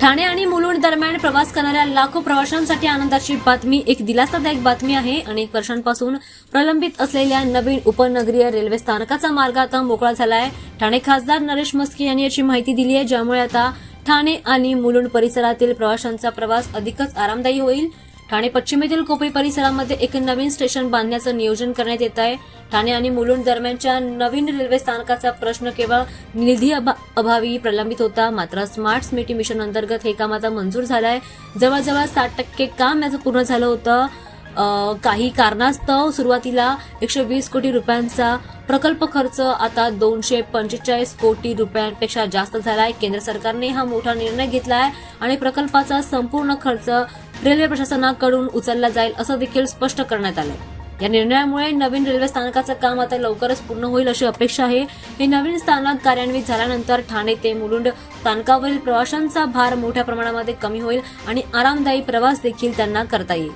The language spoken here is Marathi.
ठाणे आणि मुलुंड दरम्यान प्रवास करणाऱ्या लाखो प्रवाशांसाठी आनंदाची बातमी एक दिलासादायक बातमी आहे. अनेक वर्षांपासून प्रलंबित असलेल्या नवीन उपनगरीय रेल्वे स्थानकाचा मार्ग आता मोकळा झाला आहे ठाणे खासदार नरेश मस्के यांनी याची माहिती दिली आहे ज्यामुळे आता ठाणे आणि मुलुंड परिसरातील प्रवाशांचा प्रवास अधिकच आरामदायी होईल. ठाणे पश्चिमेतील कोपरी परिसरामध्ये एक नवीन स्टेशन बांधण्याचं नियोजन करण्यात येत आहे. ठाणे आणि मुलुंड दरम्यानच्या नवीन रेल्वे स्थानकाचा प्रश्न केवळ निधी अभा- अभावी प्रलंबित होता. मात्र स्मार्ट सिटी मिशन अंतर्गत हे काम आता मंजूर झालं आहे जवळजवळ साठ टक्के काम याचं पूर्ण झालं होतं. काही कारणास्तव सुरुवातीला एकशे वीस कोटी रुपयांचा प्रकल्प खर्च आता दोनशे पंचेचाळीस कोटी रुपयांपेक्षा जास्त झाला आहे केंद्र सरकारने हा मोठा निर्णय घेतला आहे आणि प्रकल्पाचा संपूर्ण खर्च रेल्वे प्रशासनाकडून उचलला जाईल असं देखील स्पष्ट करण्यात आलंय. या निर्णयामुळे नवीन रेल्वे स्थानकाचं काम आता लवकरच पूर्ण होईल अशी अपेक्षा आहे. हे नवीन स्थानक कार्यान्वित झाल्यानंतर ठाणे ते मुलुंड स्थानकावरील प्रवाशांचा भार मोठ्या प्रमाणामध्ये कमी होईल आणि आरामदायी प्रवास देखील त्यांना करता येईल.